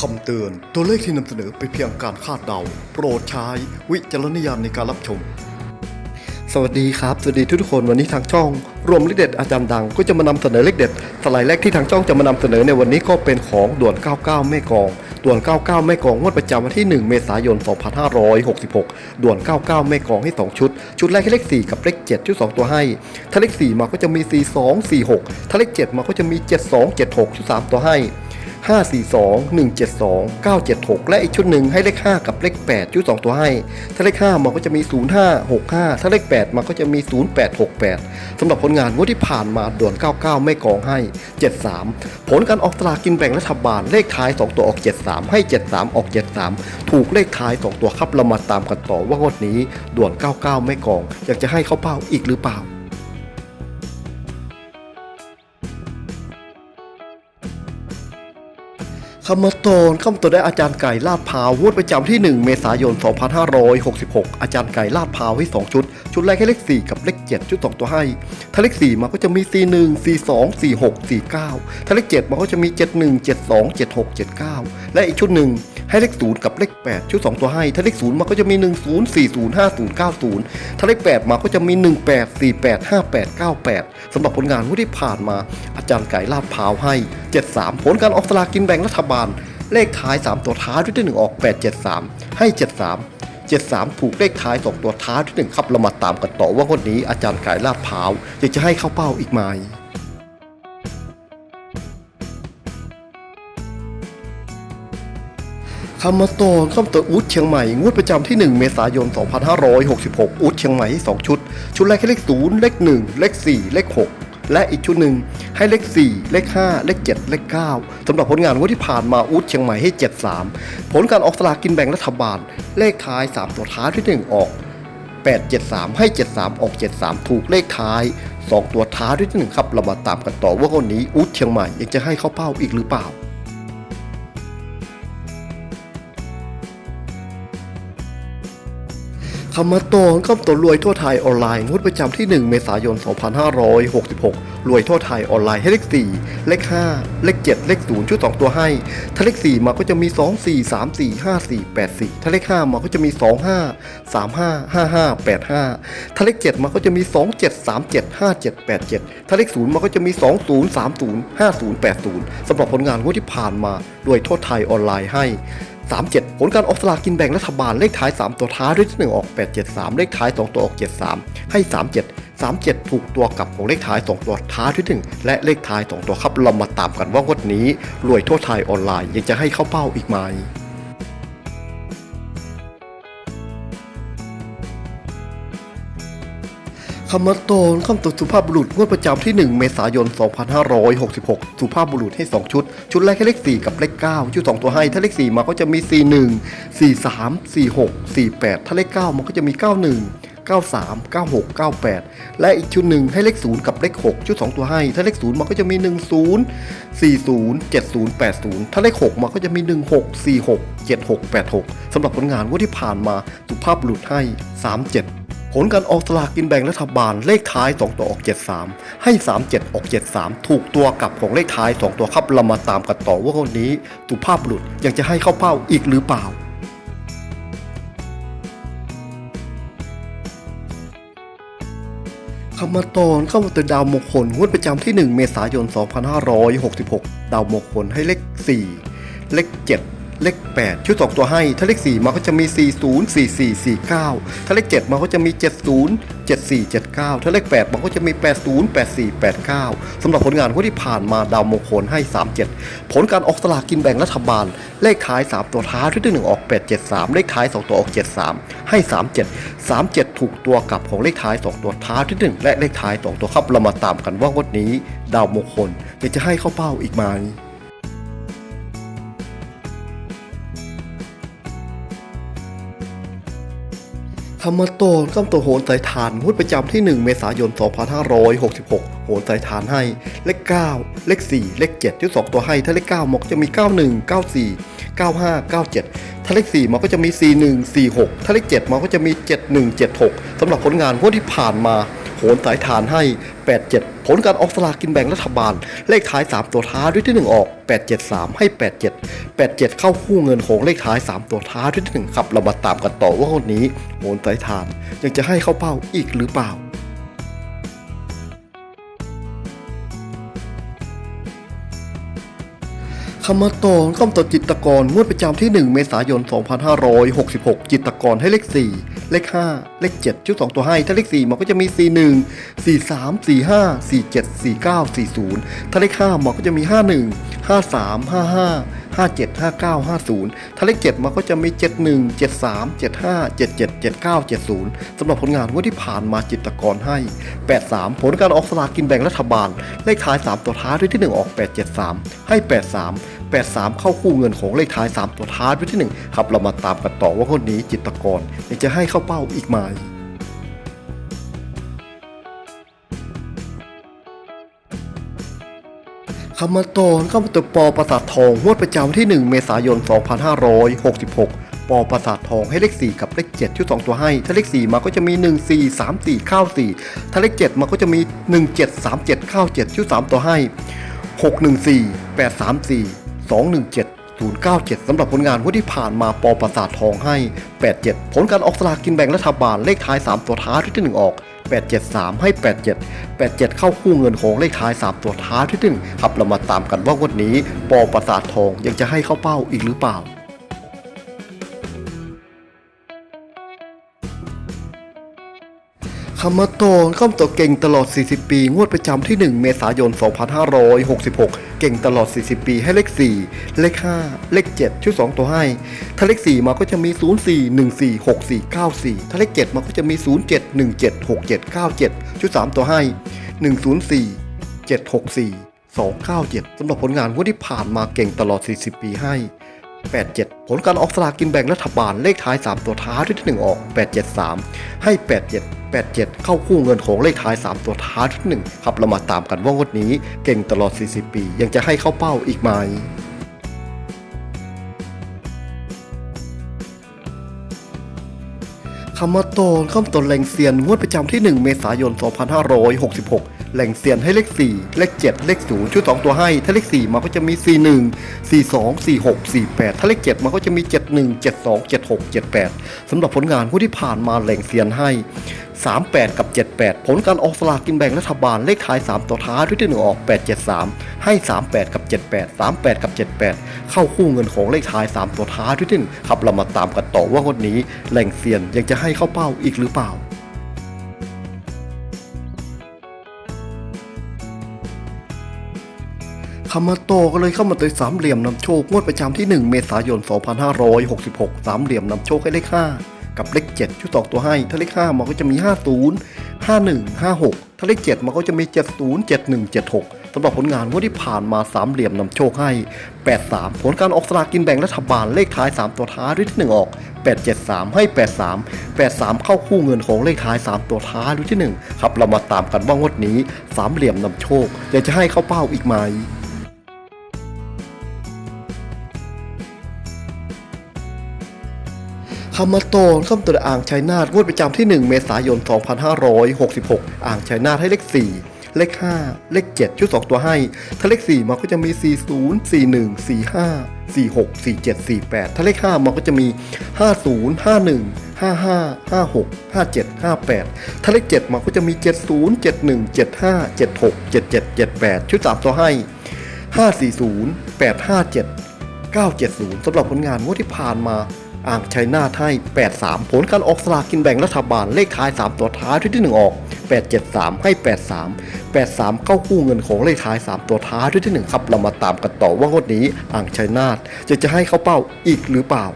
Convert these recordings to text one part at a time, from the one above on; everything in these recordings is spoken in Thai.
คำเตือน ตัวเลขที่นำเสนอเป็นเพียงการคาดเดา โปรดใช้วิจารณญาณในการรับชม สวัสดีครับ สวัสดีทุกคนวันนี้ทางช่อง รวมเลขเด็ดอาจารย์ดัง ก็จะมานำเสนอเลขเด็ดสไลด์แรกที่ทางช่องจะมานำเสนอในวันนี้ก็เป็นของด่วน 99 แม่กองด่วน 99 แม่กองงวดประจำวันที่ 1 เมษายน 2566 ด่วน 99 แม่กองให้ 2 ชุด ชุดแรกให้เลข 4 กับเลข 7 ชุด 2 ตัวให้ ถ้าเลข 4 มาก็จะมี 42 46 ถ้าเลข 7 มาก็จะมี 72 76 ชุด 3 ตัวให้ 542 172 976 และอีกชุดหนึ่งให้เลข 5 กับเลข 8 ชุด 2 ตัวให้ ถ้าเลข 5 มันก็จะมี 0565 ถ้าเลข 8 มันก็จะมี 0868สำหรับผลงานงวดที่ผ่านมาด่วน 99 ไม่กองให้ 73 ผลการออกสลากกินแบ่งรัฐบาลเลขท้าย 2 ตัวออก 73 ให้ 73 ออก 73 ถูกเลขท้าย 2 ตัวครับเรามาตามกันต่อว่างวดนี้ด่วน 99 ไม่กอง อยากจะให้เข้าเป้าอีกหรือเปล่า คำมาตอนคำตัวได้อาจารย์ไก่ลาดพาววดประจำที่ 1 เมษายน 2566 อาจารย์ไก่ลาดพาวให้ 2 ชุด ชุดแรกให้เลข 4 กับเลข 7 ชุด 2 ตัวให้ ถ้าเลข 4 มาก็จะมี 41 42 46 49 ถ้าเลข 7 มาก็จะมี 71 72 76 79 และอีกชุดหนึ่ง ให้เลข0กับเลข8ชุด2ตัวให้ ถ้าเลข0มาก็จะมี 10 40 50 90 ถ้าเลข 8 มาก็จะมี 18 48 58 98สำหรับผลงานที่ผ่านมา อาจารย์ไก่ลาดพาวให้ 73 ผลการออกสลากกินแบ่งรัฐบาล เลขท้าย 3 ตัวท้ายด้วยที่1ออก 873 ให้ 73 73 ถูกเลขท้าย 2 ตัวท้ายที่ 1 ครับ เรามาตามกันต่อว่าคนนี้อาจารย์ไก่ลาดพร้าวอยากจะให้เข้าเป้าอีกไหม คำมาตอนคำตัวอูดเชียงใหม่ งวดประจำที่ 1 เมษายน 2566 อูดเชียงใหม่ให้2ชุด ชุดแรกให้เลข 0 เลข 1 เลข 4 เลข 6 และอีกชุดหนึ่งให้เลข 4 เลข 5 เลข 7 เลข 9สำหรับผลงานงวดที่ผ่านมาอูดเชียงใหม่ให้ 73 ผลการออกสลากกินแบ่งรัฐบาล เลขท้าย 3 ตัวท้ายที่ 1 ออก 873 ให้ 73 ออก 73 ถูกเลขท้าย 2 ตัวท้ายที่หนึ่งครับเรามาตามกันต่อว่าคนนี้อูดเชียงใหม่ยังจะให้เข้าเป้าอีกหรือเปล่า คำมาตอนคำตัวรวยทั่วไทยออนไลน์งวดประจำที่ 1 เมษายน 2566 รวยทั่วไทยออนไลน์ให้เลข 4 เลข 5 เลข 7 เลข 0 ชุด 2 ตัวให้ ถ้าเลข 4 มาก็จะมี 2 4 3 4 5 4 8 4 ถ้าเลข 5 มาก็จะมี 2 5 3 5 5 5 8 5 ถ้าเลข 7 มาก็จะมี 2 7 3 7 5 7 8 7 ถ้าเลข 0 มาก็จะมี 2 0 3 0 5 0 8 0สำหรับผลงานงวดที่ผ่านมารวยทั่วไทยออนไลน์ให้ 37 ผลการออกสลากกินแบ่งรัฐบาลเลขท้าย 3 ตัวท้ายด้วยที่1ออก 873 เลขท้าย 2 ตัวออก 73 ให้ 37 37 ถูกตัวกับของเลขท้าย 2 ตัวท้ายที่ 1 และเลขท้าย 2 ตัวครับเรามาตามกันว่างวดนี้ รวยทั่วไทยออนไลน์ยังจะให้เข้าเป้าอีกไหม คำมาตอนคำตอบสุภาพบุรุษงวดประจำที่ 1 เมษายน 2566 สุภาพบุรุษให้ 2 ชุด ชุดแรกให้เลข 4 กับเลข 9 ชุด 2 ตัวให้ ถ้าเลข 4 มาก็จะมี 41 43 46 48 ถ้าเลข 9 มันก็จะมี 91 93 96 98 และอีกชุดหนึ่งให้เลข 0 กับเลข 6 ชุด 2 ตัวให้ ถ้าเลข 0 มันก็จะมี 10 40 70 80 ถ้าเลข 6 มันก็จะมี 16 46 76 86สำหรับผลงานงวดที่ผ่านมาสุภาพบุรุษให้ 37 ผลการออกสลากกินแบ่งรัฐบาลเลขท้าย 2 ตัวออก 73 ให้ 37 ออก 73 ถูกตัวกลับของเลขท้าย 2 ตัวครับเรามาตามกันต่อว่าคนนี้สุภาพบุรุษยังจะให้เข้าเป้าอีกหรือเปล่าคำมาตอนเข้ามาเตือนดาวมงคลงวดประจำที่ 1 เมษายน 2566 ดาวมงคลให้เลข 4 เลข 7 เลข 8 ชุด 2 ตัวให้ ถ้าเลข 4 มาก็จะมี 40 44 49 ถ้าเลข 7 มาก็จะมี 70 74 79 ถ้าเลข 8มันก็จะมี 80 84 89 สำหรับผลงานที่ผ่านมาดาวมงคลให้ 37 ผลการออกสลากกินแบ่งรัฐบาล เลขท้าย 3 ตัวท้ายที่1ออก 873 เลขท้าย 2 ตัวออก 73 ให้ 37 37 ถูกตัวกลับของเลขท้าย 2 ตัวท้ายที่ 1 และเลขท้าย 2 ตัวครับเรามาตามกันว่างวดนี้ ดาวมงคลจะให้เข้าเป้าอีกไหม รรมโตนกำตัวโหนสายทานงวดประจำที่ 1 เมษายน 2566 โหนสายทานให้ เลข 9 เลข 4 เลข 7 ที่ 2 ตัวให้ ถ้าเลข 9 มักจะมี 91 94 95 97 ถ้าเลข 4 มันก็จะมี 41 46 ถ้าเลข 7 มันก็จะมี 71 76สำหรับผลงานงวดที่ผ่านมา โหนสายทานให้ 87 ผลการออกสลากกินแบ่งรัฐบาล เลขท้าย 3 ตัวท้ายด้วยที่ 1 ออก 873 ให้ 87 87 เข้าคู่เงินของเลขท้าย 3 ตัวท้ายด้วยที่ 1 ครับ เรามาตามกันต่อว่าคนนี้โหนสายทาน ยังจะให้เข้าเป้าอีกหรือเปล่าคำมาตอนคำต่อจิตรกรงวดประจำที่ 1 เมษายน 2566 จิตรกรให้เลข 4 เลข 5 เลข 7 ชุด 2 ตัวให้ ถ้าเลข 4 มันก็จะมี 41 43 45 47 49 40 ถ้าเลข 5 มันก็จะมี 51 53 55 57 59 50 ถ้าเลข 7 มันก็จะมี 71 73 75 77 79 70 สำหรับผลงานงวดที่ผ่านมาจิตกรให้ 83 ผลการออกสลากกินแบ่งรัฐบาล เลขท้าย 3 ตัวท้ายด้วยที่ 1 ออก 873 ให้ 83 83 เข้าคู่เงินของเลขท้าย 3 ตัวท้ายด้วยที่ 1 ครับเรามาตามกันต่อว่าคนนี้จิตกรจะให้เข้าเป้าอีกไหมคำมาตอนเข้ามาตัวปอประสาททองงวดประจำวันที่ 1 เมษายน 2566 ปอประสาททองให้เลข 4 กับเลข 7 ชุด 2 ตัวให้ ถ้าเลข 4 มาก็จะมี 1 4 3 4 9 4 ถ้าเลข 7 มาก็จะมี 1 7 3 7 9 7 ชุด 3 ตัวให้ 6 1 4 8 3 4 2 1 7 097 สำหรับผลงานงวดที่ผ่านมาปอประสาททองให้ 87 ผลการออกสลากกินแบ่งรัฐบาลเลขท้าย 3 ตัวท้ายที่1ออก 873 ให้ 87 87 เข้าคู่เงินของเลขท้าย 3 ตัวท้ายที่1ครับเรามาตามกันว่างวดนี้ ปอประสาททองยังจะให้เข้าเป้าอีกหรือเปล่า คำมาตอนข้ามตัวเก่งตลอด 40 ปี งวดประจำที่ 1 เมษายน 2566 เก่งตลอด 40 ปีให้เลข 4 เลข 5 เลข 7ชุด2ตัวให้ ถ้าเลข 4 มาก็จะมี 0 4 1 4 6 4 9 4 ถ้าเลข 7 มาก็จะมี 0 7 1 7 6 7 9 7ชุด3ตัวให้ 104 764 297สำหรับผลงานงวดที่ผ่านมาเก่งตลอด 40 ปีให้ 87 ผลการออกสลากกินแบ่งรัฐบาลเลขท้าย 3 ตัวท้ายที่ 1 ออก 873 ให้ 87 87 เข้าคู่เงินของเลขท้าย 3 ตัวท้ายที่1ครับเรามาตามกันว่างวดนี้เก่งตลอด 40 ปี ยังจะให้เข้าเป้าอีกไหมคำมาตอนคำตอนแหล่งเซียนงวดประจำที่ 1 เมษายน 2566 แหล่งเซียนให้เลข 4 เลข 7 เลข0ชุด2ตัวให้ ถ้าเลข 4มันก็จะมี 41 42 46 48 ถ้าเลข 7มันก็จะมี 71 72 76 78สำหรับผลงานงวดที่ผ่านมาแหล่งเซียนให้ 38 กับ 78 ผลการออกสลากกินแบ่งรัฐบาลเลขท้าย 3 ตัวท้ายด้วยที่1ออก 873 ให้ 38 กับ 78 38 กับ 78 เข้าคู่เงินของเลขท้าย 3 ตัวท้ายด้วยที่1ครับเรามาตามกันต่อว่างวดนี้แหล่งเซียนยังจะให้เข้าเป้าอีกหรือเปล่า คำมาโตก็เลยเข้ามาตัวสามเหลี่ยมนำโชคงวดประจำที่ 1 เมษายน 2566 สามเหลี่ยมนำโชคให้เลข 5 กับเลข 7 ชุดตอกตัวให้ ถ้าเลข 5 มันก็จะมี 50 51 56 ถ้าเลข 7 มันก็จะมี 70 71 76สำหรับผลงานงวดที่ผ่านมาสามเหลี่ยมนำโชคให้ 83 ผลการออกสลากกินแบ่งรัฐบาลเลขท้าย 3 ตัวท้ายด้วยที่ 1 ออก 873 ให้ 83 83 เข้าคู่เงินของเลขท้าย 3 ตัวท้ายด้วยที่ 1 ครับเรามาตามกันว่างวดนี้สามเหลี่ยมนำโชคอยากจะให้เข้าเป้าอีกไหม คำมาตอนคำตัวอ่างชัยนาทงวดประจำที่ 1 เมษายน 2566 อ่างชัยนาทให้เลข 4เลข 5 เลข 7 ชุด 2 ตัวให้ ถ้าเลข 4 มันก็จะมี 40 41 45 46 47 48 ถ้าเลข 5 มันก็จะมี 50 51 55 56 57 58 ถ้าเลข 7 มันก็จะมี 70 71 75 76 77 78 ชุด 3 ตัวให้ 540 857 970สำหรับผลงานงวดที่ผ่านมา อ่างชัยนาทให้ 83 ผลการออกสลากกินแบ่งรัฐบาลเลขท้าย 3 ตัวท้ายที่ที่ 1 ออก 873 ให้ 83 83 เข้าคู่เงินของเลขท้าย 3 ตัวท้ายที่ที่ 1 ครับ เรามาตามกันต่อว่างวดนี้อ่างชัยนาทจะจะให้เข้าเป้าอีกหรือเปล่า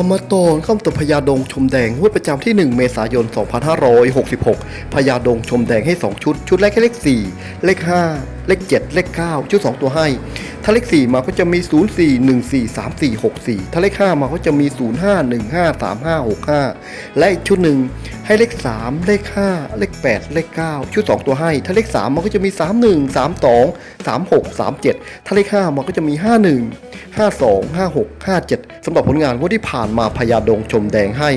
ธรรมาตอนข้ามตัวพญาดงชมแดงงวดประจำที่ 1 เมษายน 2566 พญาดงชมแดงให้ 2 ชุด ชุดแรกให้เลข 4 เลข 5 เลข 7 เลข 9 ชุด 2 ตัวให้ ถ้าเลข 4 มาก็จะมี 0 4 1 4 3 4 6 4 ถ้าเลข 5 มาก็จะมี 0 5 1 5 3 5 6 5 และอีกชุดหนึ่งให้เลข 3 เลข 5 เลข 8 เลข 9 ชุด 2 ตัวให้ ถ้าเลข 3 มันก็จะมี 31 32 36 37 ถ้าเลข 5 มันก็จะมี 51 52 56 57 สำหรับผลงานงวดที่ผ่านมาพญาดงชมแดงให้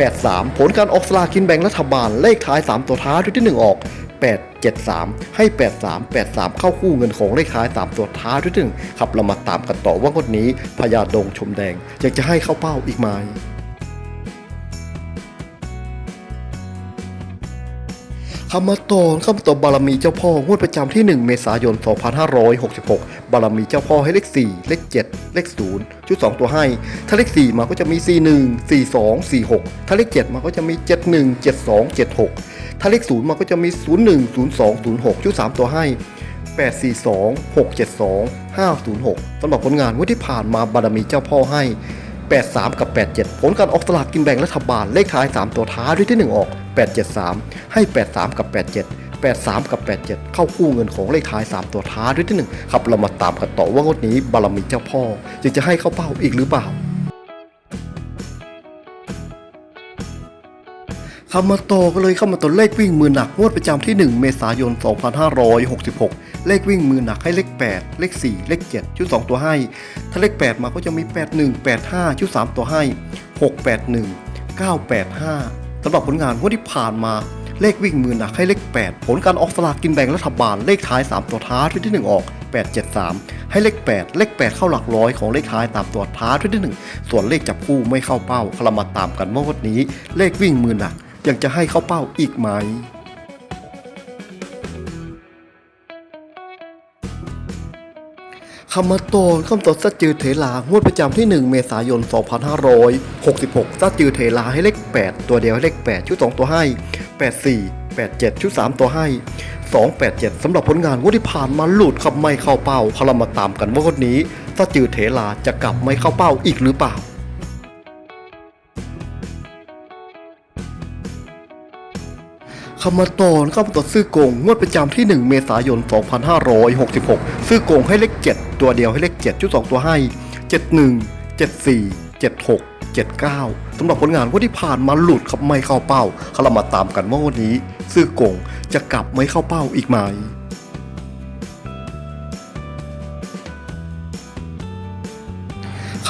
83 ผลการออกสลากินแบ่งรัฐบาลเลขท้าย 3 ตัวท้ายชุดที่ 1 ออก 873 ให้ 83 83 เข้าคู่เงินของเลขท้าย 3 ตัวท้ายชุดที่หนึ่งครับเรามาตามกันต่อว่างวดนี้พญาดงชมแดงอยากจะให้เข้าเป้าอีกไหมคำมาตอนคำตอบบารมีเจ้าพ่องวดประจำที่ 1 เมษายน 2566 บารมีเจ้าพ่อให้เลข 4 เลข 7 เลข 0 ชุด 2 ตัวให้ ถ้าเลข 4 มาก็จะมี 41 42 46 ถ้าเลข 7 มาก็จะมี 71 72 76 ถ้าเลข0มาก็จะมี 01 02 06 ชุด 3 ตัวให้ 842 672 506สำหรับผลงานงวดที่ผ่านมาบารมีเจ้าพ่อให้ 83 กับ 87 ผลการออกสลากกินแบ่งรัฐบาลเลขท้าย 3 ตัวท้ายด้วยที่ 1 ออก 873 ให้ 83 กับ 87 83 กับ 87 เข้าคู่เงินของเลขท้าย 3 ตัวท้ายด้วยที่ 1 ครับเรามาตามกันต่อว่างวดนี้บารมีเจ้าพ่อยังจะให้เข้าเป้าอีกหรือเปล่า คำมาตอกันเลยเข้ามาตัวเลขวิ่งมือหนักงวดประจำที่ 1 เมษายน 2566 เลขวิ่งมือหนักให้เลข 8 เลข 4 เลข 7 ชุด 2 ตัวให้ ถ้าเลข 8 มาก็จะมี 81 85 ชุด 3 ตัวให้ 681 985สำหรับผลงานงวดที่ผ่านมาเลขวิ่งมือหนักให้เลข 8 ผลการออกสลากกินแบ่งรัฐบาลเลขท้าย 3 ตัวท้ายที่ 1 ออก 873 ให้เลข 8 เลข 8 เข้าหลักร้อยของเลขท้ายตามตัวท้ายที่ 1 ส่วนเลขจับคู่ไม่เข้าเป้าเรามาตามกันว่างวดนี้ เลขวิ่งมือหนัก ยังจะให้เข้าเป้าอีกไหมคำมาตอนคำตอบซัดจือเทลางวดประจำที่ 1 เมษายน 2566ซัดจือเทลาให้เลข 8 ตัวเดียวให้เลข 8 ชุด 2 ตัวให้ 84 87 ชุด 3 ตัวให้ 287สำหรับผลงานงวดที่ผ่านมาหลุดขับไม่เข้าเป้าเรามาตามกันว่าคนนี้ซัดจือเทลาจะกลับไม่เข้าเป้าอีกหรือเปล่า คำมาตอนเข้ามาต่อซื้อโกงงวดประจำที่ 1 เมษายน 2566 ซื้อโกงให้เลข 7 ตัวเดียวให้เลข 7 ชุด 2 ตัวให้ 71 74 76 79 สำหรับผลงานว่าที่ผ่านมาหลุดครับไม่เข้าเป้าเรามาตามกันว่าวันนี้ ซื้อโกงจะกลับไม่เข้าเป้าอีกไหม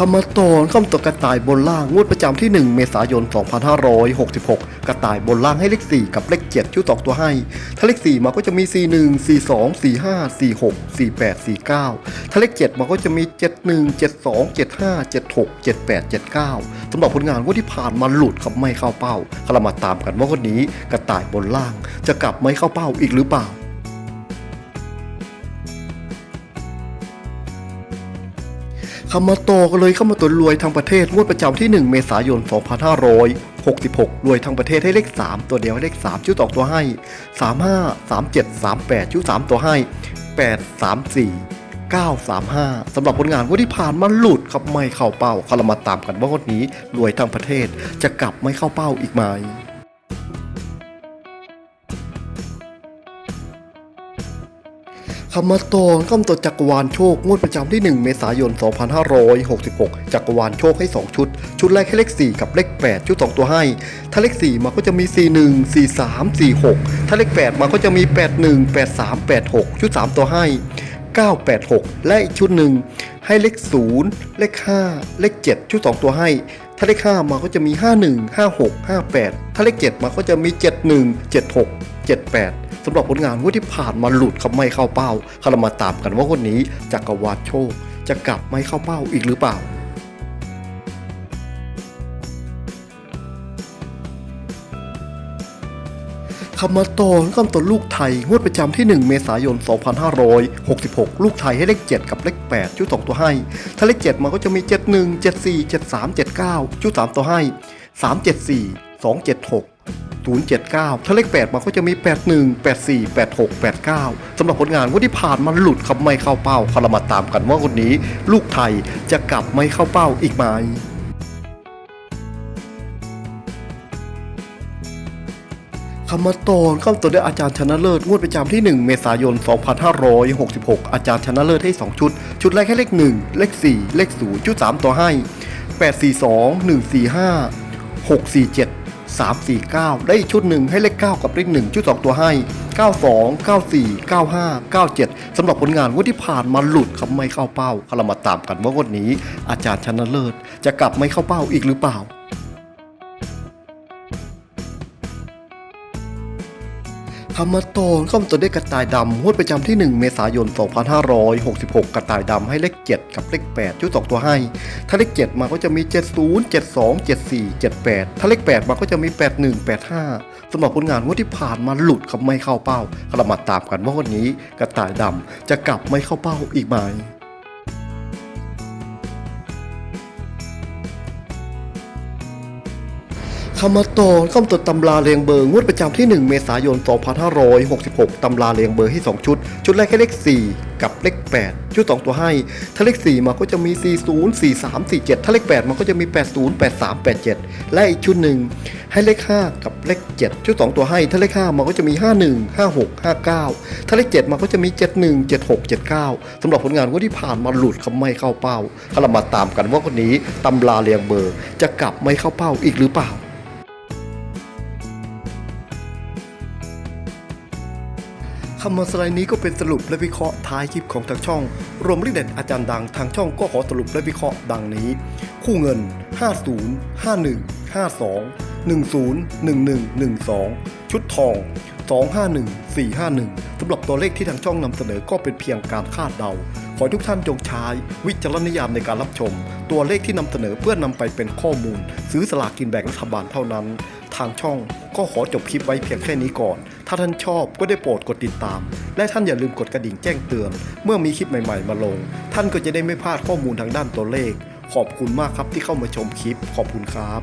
คำมาตอนคำตอกระต่ายบนล่างงวดประจำที่ 1 เมษายน 2566 กระต่ายบนล่างให้เลข 4 กับเลข 7ชุด2ตัวให้ ถ้าเลข 4 มาก็จะมี 41 42 45 46 48 49 ถ้าเลข 7 มาก็จะมี 71 72 75 76 78 79สำหรับผลงานงวดที่ผ่านมาหลุดครับไม่เข้าเป้าเรามาตามกันว่าวันนี้กระต่ายบนล่าง จะกลับไม่เข้าเป้าอีกหรือเปล่า คำมาตอกันเลยเข้ามาตัวรวยทางประเทศงวดประจำที่ 1 เมษายน 2566 รวยทางประเทศให้เลข 3 ตัวเดียวให้เลข 3 ชุดต่อตัวให้ 35 37 38 ชุด3ตัวให้ 8 34 935สำหรับผลงานงวดที่ผ่านมาหลุดครับไม่เข้าเป้าเรามาตามกันว่างวดนี้รวยทางประเทศจะกลับไม่เข้าเป้าอีกไหม คำมาตอนคำต่อจักรวาลโชคงวดประจำที่ 1 เมษายน 2566 จักรวาลโชคให้ 2 ชุด ชุดแรกให้เลข 4 กับเลข 8 ชุด 2 ตัวให้ ถ้าเลข 4 มาก็จะมี 41 43 46 ถ้าเลข 8 มาก็จะมี 81 83 86 ชุด 3 ตัวให้ 986 และอีกชุดหนึ่งให้เลข 0 เลข 5 เลข 7 ชุด 2 ตัวให้ถ้าเลข 5 มาก็จะมี 51 56 58 ถ้าเลข 7 มาก็จะมี 71 76 78 สำหรับผลงานงวดที่ผ่านมาหลุดครับไม่เข้าเป้าเรามาตามกันว่าวันนี้จักรวาลโชค จะกลับไม่เข้าเป้าอีกหรือเปล่าคำมาตอนคำตอนลูกไทย งวดประจำที่ 1 เมษายน 2566 ลูกไทยให้เลข 7 กับเลข 8 ชุด 2 ตัวให้ ถ้าเลข 7 มันก็จะมี 71 74 73 79 ชุด 3 ตัวให้ 374 276 079 ถ้าเลข 8มันก็จะมี 81 84 86 89สำหรับผลงานงวดที่ผ่านมาหลุดครับไม่เข้าเป้าเรามาตามกันว่าคนนี้ ลูกไทยจะกลับไม่เข้าเป้าอีกไหมคำมาตอนเข้าตัวด้วยอาจารย์ชนะเลิศงวดประจำที่ 1 เมษายน 2566 อาจารย์ชนะเลิศให้ 2 ชุด ชุดแรกให้เลข 1 เลข 4 เลข 0 ชุด 3 ตัวให้ 842 145 647 3 4 9 ได้อีกชุดหนึ่งให้เลข 9 กับเลข 1 ชุด 2 ตัวให้ 92 94 95 97สำหรับผลงานงวดที่ผ่านมาหลุดครับไม่เข้าเป้าเรามาตามกันว่างวดนี้อาจารย์ชนะเลิศ จะกลับไม่เข้าเป้าอีกหรือเปล่า คำมาตอนข้อมตัวด้วยกระต่ายดำงวดประจำที่ 1 เมษายน 2566 กระต่ายดำให้เลข 7 กับเลข 8 ชุด 2 ตัวให้ ถ้าเลข 7 มาก็จะมี 70 72 74 78 ถ้าเลข 8 มาก็จะมี 81 85สำหรับผลงานงวดที่ผ่านมาหลุดครับไม่เข้าเป้าเรามาตามกันว่าวันนี้กระต่ายดำจะกลับไม่เข้าเป้าอีกไหม คำมาตอนข้อมตรวจตำราเรียงเบอร์งวดประจำที่ 1 เมษายน 2566 ตำราเรียงเบอร์ให้ 2 ชุด ชุดแรกให้เลข 4 กับเลข 8 ชุด 2 ตัวให้ ถ้าเลข 4 มาก็จะมี 40 43 47 ถ้าเลข 8มันก็จะมี 80 83 87 และอีกชุดหนึ่งให้เลข 5 กับเลข 7 ชุด 2 ตัวให้ ถ้าเลข 5มันก็จะมี 51 56 59 ถ้าเลข 7มันก็จะมี 71 76 79สำหรับผลงานงวดที่ผ่านมาหลุดเขาไม่เข้าเป้าถ้าเรามาตามกันว่าคนนี้ตำราเรียงเบอร์จะกลับไม่เข้าเป้าอีกหรือเปล่า คำมาสไลด์นี้ก็เป็นสรุปและวิเคราะห์ท้ายคลิปของทางช่อง รวมลิเด็ดอาจารย์ดังทางช่องก็ขอสรุปและวิเคราะห์ดังนี้ คู่เงิน 50 51 52 10 11 12 ชุดทอง 251 451สำหรับตัวเลขที่ทางช่องนำเสนอก็เป็นเพียงการคาดเดา ขอทุกท่านจงใช้วิจารณญาณในการรับชม ตัวเลขที่นำเสนอเพื่อนำไปเป็นข้อมูล ซื้อสลากกินแบ่งรัฐบาลเท่านั้น ทางช่องก็ขอจบคลิปไว้เพียงแค่นี้ก่อน ถ้าท่านชอบก็ได้โปรดกดติดตาม และท่านอย่าลืมกดกระดิ่งแจ้งเตือน เมื่อมีคลิปใหม่ ๆ มาลง ท่านก็จะได้ไม่พลาดข้อมูลทางด้านตัวเลข ขอบคุณมากครับที่เข้ามาชมคลิป ขอบคุณครับ